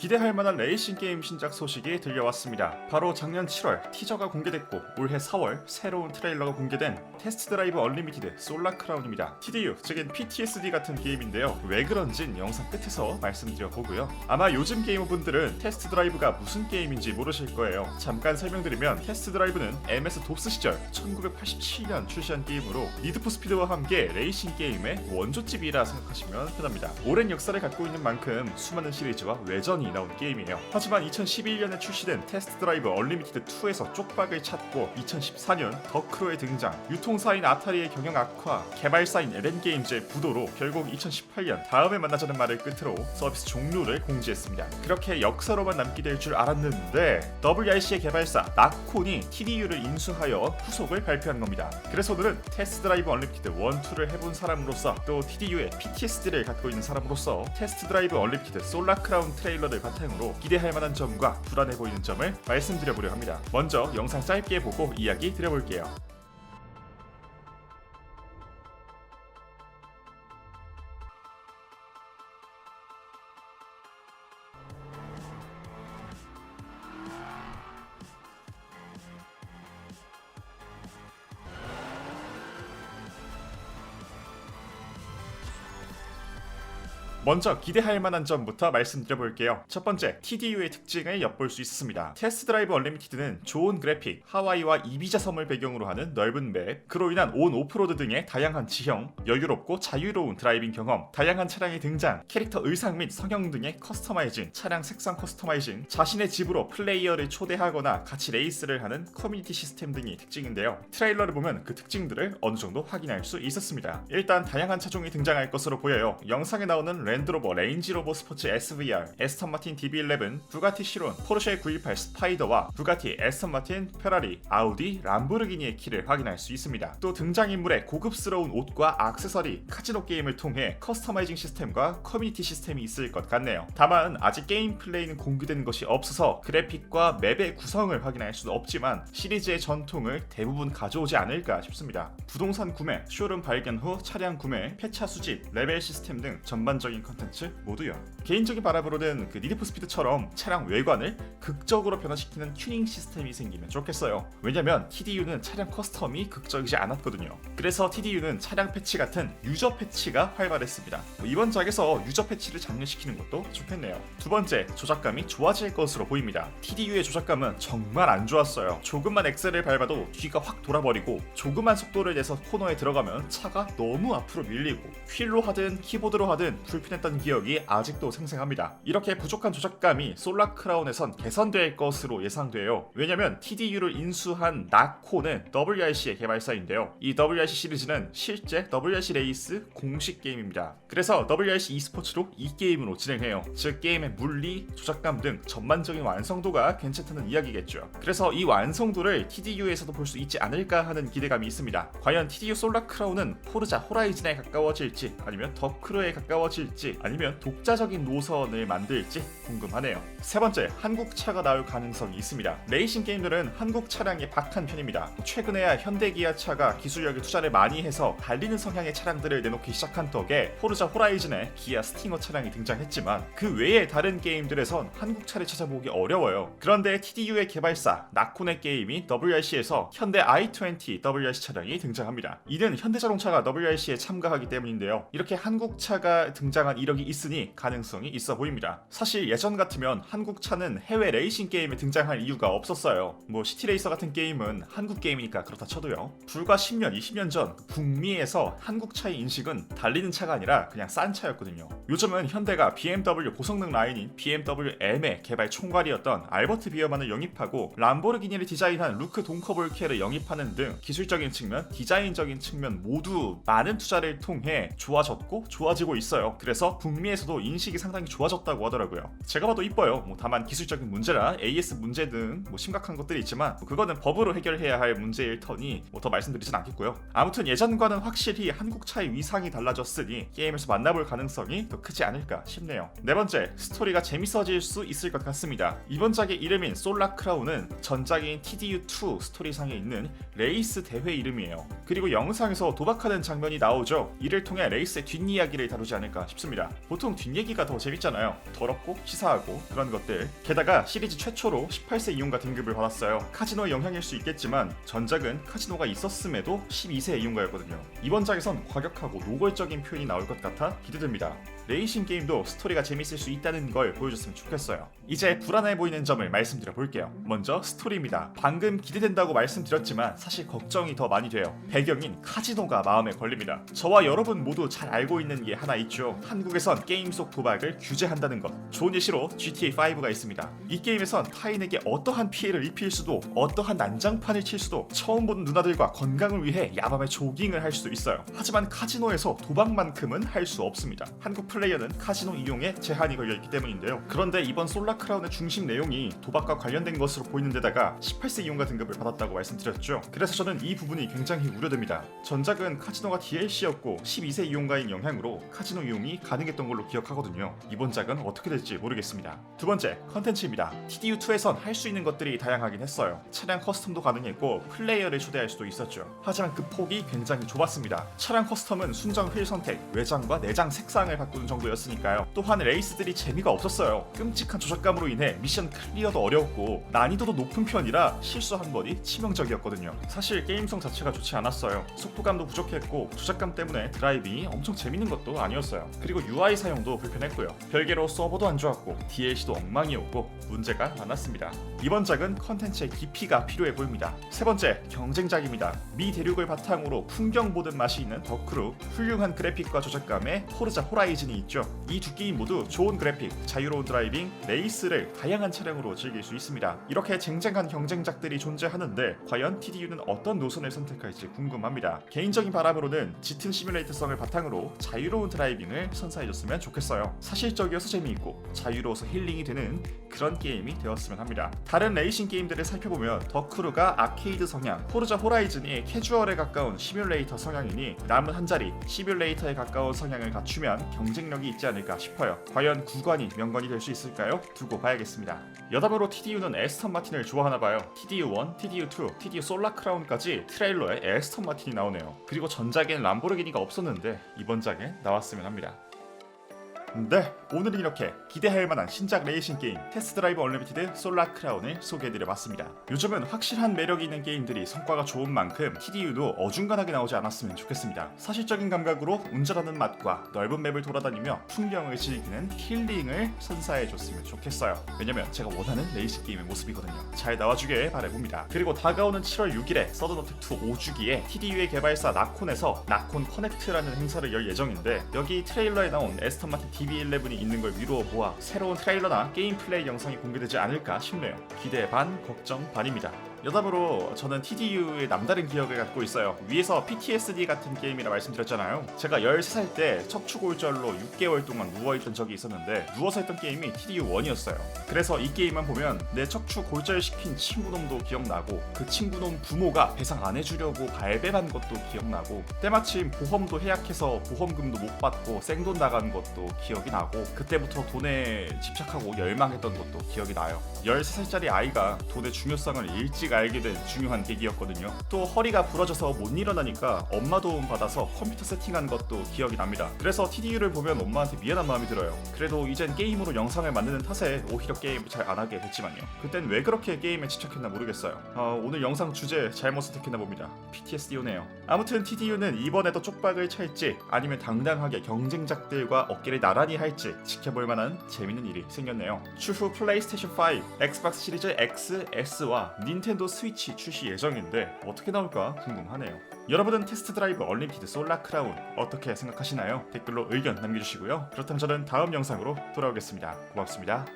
기대할 만한 레이싱 게임 신작 소식이 들려왔습니다. 바로 작년 7월 티저가 공개됐고 올해 4월 새로운 트레일러가 공개된 테스트 드라이브 얼리미티드 솔라 크라운입니다. TDU 즉은 PTSD 같은 게임인데요. 왜 그런진 영상 끝에서 말씀드려 보고요. 아마 요즘 게이머분들은 테스트 드라이브가 무슨 게임인지 모르실 거예요. 잠깐 설명드리면 테스트 드라이브는 MS 도스 시절 1987년 출시한 게임으로 니드포 스피드와 함께 레이싱 게임의 원조집이라 생각하시면 편합니다. 오랜 역사를 갖고 있는 만큼 수많은 시리즈와 외전이 나온 게임이에요. 하지만 2011년에 출시된 테스트 드라이브 얼리미티드 2에서 쪽박을 찾고 2014년 더크로의 등장, 유통사인 아타리의 경영 악화, 개발사인 LN게임즈의 부도로 결국 2018년 다음에 만나자는 말을 끝으로 서비스 종료를 공지했습니다. 그렇게 역사로만 남게 될 줄 알았는데 WRC의 개발사 나콘이 TDU를 인수하여 후속을 발표한 겁니다. 그래서 오늘은 테스트 드라이브 얼리미티드 1, 2를 해본 사람으로서 또 TDU의 PTSD를 갖고 있는 사람으로서 테스트 드라이브 얼리미티드 솔라 크라운 트레일러를 바탕으로 기대할 만한 점과 불안해 보이는 점을 말씀드려보려 합니다. 먼저 영상 짧게 보고 이야기 드려볼게요. 먼저 기대할 만한 점부터 말씀드려볼게요. 첫 번째, TDU의 특징을 엿볼 수 있었습니다. 테스트 드라이브 얼리미티드는 좋은 그래픽, 하와이와 이비자 섬을 배경으로 하는 넓은 맵, 그로 인한 온 오프로드 등의 다양한 지형, 여유롭고 자유로운 드라이빙 경험, 다양한 차량의 등장, 캐릭터 의상 및 성형 등의 커스터마이징, 차량 색상 커스터마이징, 자신의 집으로 플레이어를 초대하거나 같이 레이스를 하는 커뮤니티 시스템 등이 특징인데요. 트레일러를 보면 그 특징들을 어느 정도 확인할 수 있었습니다. 일단 다양한 차종이 등장할 것으로 보여요. 영상에 나오는 랜드로버 레인지로버 스포츠 SVR, 에스턴 마틴 DB11, 부가티 시론, 포르쉐 918 스파이더와 부가티, 에스턴 마틴, 페라리, 아우디, 람보르기니의 키를 확인할 수 있습니다. 또 등장인물의 고급스러운 옷과 액세서리, 카지노 게임을 통해 커스터마이징 시스템과 커뮤니티 시스템이 있을 것 같네요. 다만 아직 게임 플레이는 공개된 것이 없어서 그래픽과 맵의 구성을 확인할 수는 없지만 시리즈의 전통을 대부분 가져오지 않을까 싶습니다. 부동산 구매, 쇼룸 발견 후 차량 구매, 폐차 수집, 레벨 시스템 등 전반적인 컨텐츠 모두요. 개인적인 바람으로는 그 니드포 스피드처럼 차량 외관을 극적으로 변화시키는 튜닝 시스템이 생기면 좋겠어요. 왜냐면 TDU는 차량 커스텀이 극적이지 않았거든요. 그래서 TDU는 차량 패치 같은 유저 패치가 활발했습니다. 뭐 이번 작에서 유저 패치를 장려시키는 것도 좋겠네요. 두 번째, 조작감이 좋아질 것으로 보입니다. TDU의 조작감은 정말 안 좋았어요. 조금만 엑셀을 밟아도 뒤가 확 돌아버리고 조그만 속도를 내서 코너에 들어가면 차가 너무 앞으로 밀리고 휠로 하든 키보드로 하든 불 편했던 기억이 아직도 생생합니다. 이렇게 부족한 조작감이 솔라 크라운에선 개선될 것으로 예상돼요. 왜냐면 TDU를 인수한 나코는 WRC의 개발사인데요. 이 WRC 시리즈는 실제 WRC 레이스 공식 게임입니다. 그래서 WRC e스포츠로 이 게임으로 진행해요. 즉 게임의 물리, 조작감 등 전반적인 완성도가 괜찮다는 이야기겠죠. 그래서 이 완성도를 TDU에서도 볼 수 있지 않을까 하는 기대감이 있습니다. 과연 TDU 솔라 크라운은 포르자 호라이즌에 가까워질지 아니면 더크로에 가까워질지 아니면 독자적인 노선을 만들지 궁금하네요. 세 번째, 한국 차가 나올 가능성이 있습니다. 레이싱 게임들은 한국 차량에 박한 편입니다. 최근에야 현대 기아 차가 기술력에 투자를 많이 해서 달리는 성향의 차량들을 내놓기 시작한 덕에 포르자 호라이즌에 기아 스팅어 차량이 등장했지만 그 외의 다른 게임들에선 한국 차를 찾아보기 어려워요. 그런데 TDU의 개발사 나코네 게임이 WRC에서 현대 i20 WRC 차량이 등장합니다. 이는 현대자동차가 WRC에 참가하기 때문인데요. 이렇게 한국 차가 등장한 이력이 있으니 가능성이 있어 보입니다. 사실 예전 같으면 한국 차는 해외 레이싱 게임에 등장할 이유가 없었어요. 뭐 시티레이서 같은 게임은 한국 게임이니까 그렇다 쳐도요. 불과 10년, 20년 전 북미에서 한국 차의 인식은 달리는 차가 아니라 그냥 싼 차였거든요. 요즘은 현대가 BMW 고성능 라인인 BMW M의 개발 총괄이었던 알버트 비어만을 영입하고 람보르기니를 디자인한 루크 동커볼케를 영입하는 등 기술적인 측면, 디자인적인 측면 모두 많은 투자를 통해 좋아졌고 좋아지고 있어요. 그래서 북미에서도 인식이 상당히 좋아졌다고 하더라고요. 제가 봐도 이뻐요. 뭐 다만 기술적인 문제라 AS 문제 등 뭐 심각한 것들이 있지만 뭐 그거는 법으로 해결해야 할 문제일 터니 뭐 더 말씀드리진 않겠고요. 아무튼 예전과는 확실히 한국 차의 위상이 달라졌으니 게임에서 만나볼 가능성이 더 크지 않을까 싶네요. 네 번째, 스토리가 재밌어질 수 있을 것 같습니다. 이번 작의 이름인 솔라 크라운은 전작인 TDU2 스토리상에 있는 레이스 대회 이름이에요. 그리고 영상에서 도박하는 장면이 나오죠. 이를 통해 레이스의 뒷이야기를 다루지 않을까 싶습니다. 좋습니다. 보통 뒷얘기가 더 재밌잖아요. 더럽고 치사하고 그런 것들. 게다가 시리즈 최초로 18세 이용가 등급을 받았어요. 카지노의 영향일 수 있겠지만 전작은 카지노가 있었음에도 12세 이용가였거든요. 이번 작에선 과격하고 노골적인 표현이 나올 것 같아 기대됩니다. 레이싱 게임도 스토리가 재밌을 수 있다는 걸 보여줬으면 좋겠어요. 이제 불안해 보이는 점을 말씀드려 볼게요. 먼저 스토리입니다. 방금 기대된다고 말씀드렸지만 사실 걱정이 더 많이 돼요. 배경인 카지노가 마음에 걸립니다. 저와 여러분 모두 잘 알고 있는 게 하나 있죠. 한국에선 게임 속 도박을 규제한다는 것. 좋은 예시로 GTA 5가 있습니다. 이 게임에선 타인에게 어떠한 피해를 입힐 수도 어떠한 난장판을 칠 수도 처음 보는 누나들과 건강을 위해 야밤에 조깅을 할 수도 있어요. 하지만 카지노에서 도박만큼은 할 수 없습니다. 한국 플레이 어는 카지노 이용에 제한이 걸려 있기 때문인데요. 그런데 이번 솔라 크라운의 중심 내용이 도박과 관련된 것으로 보이는 데다가 18세 이용가 등급을 받았다고 말씀드렸죠. 그래서 저는 이 부분이 굉장히 우려됩니다. 전작은 카지노가 DLC였고 12세 이용가인 영향으로 카지노 이용이 가능했던 걸로 기억하거든요. 이번 작은 어떻게 될지 모르겠습니다. 두 번째, 컨텐츠입니다. TDU2에선 할 수 있는 것들이 다양하긴 했어요. 차량 커스텀도 가능했고 플레이어를 초대할 수도 있었죠. 하지만 그 폭이 굉장히 좁았습니다. 차량 커스텀은 순정 휠 선택, 외장과 내장 색상을 바꾸는 정도였으니까요. 또한 레이스들이 재미가 없었어요. 끔찍한 조작감으로 인해 미션 클리어도 어려웠고 난이도도 높은 편이라 실수 한 번이 치명적이었거든요. 사실 게임성 자체가 좋지 않았어요. 속도감도 부족했고 조작감 때문에 드라이빙이 엄청 재밌는 것도 아니었어요. 그리고 UI 사용도 불편했고요. 별개로 서버도 안 좋았고 DLC도 엉망이었고 문제가 많았습니다. 이번 작은 컨텐츠의 깊이가 필요해 보입니다. 세 번째, 경쟁작입니다. 미 대륙을 바탕으로 풍경 보듯 맛이 있는 덕크루, 훌륭한 그래픽과 조작감의 포르자 호라이즌 이 있죠. 이 두 게임 모두 좋은 그래픽, 자유로운 드라이빙, 레이스를 다양한 차량으로 즐길 수 있습니다. 이렇게 쟁쟁한 경쟁작들이 존재하는데 과연 TDU는 어떤 노선을 선택할지 궁금합니다. 개인적인 바람으로는 짙은 시뮬레이터성을 바탕으로 자유로운 드라이빙을 선사해줬으면 좋겠어요. 사실적이어서 재미있고 자유로워서 힐링이 되는 그런 게임이 되었으면 합니다. 다른 레이싱 게임들을 살펴보면 더크루가 아케이드 성향, 포르자 호라이즌이 캐주얼에 가까운 시뮬레이터 성향이니 남은 한 자리 시뮬레이터에 가까운 성향을 갖추면 경쟁 력이 있지 않을까 싶어요. 과연 구관이 명관이 될 수 있을까요? 두고 봐야겠습니다. 여담으로 TDU는 에스턴 마틴을 좋아하나 봐요. TDU1, TDU2, TDU 솔라 크라운까지 트레일러에 에스턴 마틴이 나오네요. 그리고 전작엔 람보르기니가 없었는데 이번 작에 나왔으면 합니다. 네, 오늘은 이렇게 기대할 만한 신작 레이싱 게임 테스트 드라이브 얼리미티드 솔라 크라운을 소개해드려봤습니다. 요즘은 확실한 매력이 있는 게임들이 성과가 좋은 만큼 TDU도 어중간하게 나오지 않았으면 좋겠습니다. 사실적인 감각으로 운전하는 맛과 넓은 맵을 돌아다니며 풍경을 즐기는 힐링을 선사해줬으면 좋겠어요. 왜냐면 제가 원하는 레이싱 게임의 모습이거든요. 잘 나와주길 바라봅니다. 그리고 다가오는 7월 6일에 서든어택2 5주기에 TDU의 개발사 나콘에서 나콘 커넥트라는 행사를 열 예정인데 여기 트레일러에 나온 에스턴 마틴 DB11이 있는 걸 미루어 보아 새로운 트레일러나 게임 플레이 영상이 공개되지 않을까 싶네요. 기대 반, 걱정 반입니다. 여담으로 저는 TDU의 남다른 기억을 갖고 있어요. 위에서 PTSD 같은 게임이라 말씀드렸잖아요. 제가 13살 때 척추골절로 6개월 동안 누워있던 적이 있었는데 누워서 했던 게임이 TDU1이었어요. 그래서 이 게임만 보면 내 척추 골절시킨 친구놈도 기억나고 그 친구놈 부모가 배상 안 해주려고 발뺌한 것도 기억나고 때마침 보험도 해약해서 보험금도 못 받고 생돈 나간 것도 기억이 나고 그때부터 돈에 집착하고 열망했던 것도 기억이 나요. 13살짜리 아이가 돈의 중요성을 일찍 알게 된 중요한 계기였거든요. 또 허리가 부러져서 못 일어나니까 엄마 도움 받아서 컴퓨터 세팅한 것도 기억이 납니다. 그래서 TDU를 보면 엄마한테 미안한 마음이 들어요. 그래도 이젠 게임으로 영상을 만드는 탓에 오히려 게임을 잘안 하게 됐지만요. 그땐 왜 그렇게 게임에 집착했나 모르겠어요. 어, 오늘 영상 주제 잘못 선택했나 봅니다. PTSD 오네요. 아무튼 TDU는 이번에도 쪽박을 찰지 아니면 당당하게 경쟁작들과 어깨를 나란히 할지 지켜볼 만한 재밌는 일이 생겼네요. 추후 플레이스테이션 5, 엑스박스 시리즈 X, S와 닌텐도 스위치 출시 예정인데 어떻게 나올까 궁금하네요. 여러분은 테스트 드라이브 얼리미티드 솔라 크라운 어떻게 생각하시나요? 댓글로 의견 남겨주시고요. 그렇다면 저는 다음 영상으로 돌아오겠습니다. 고맙습니다.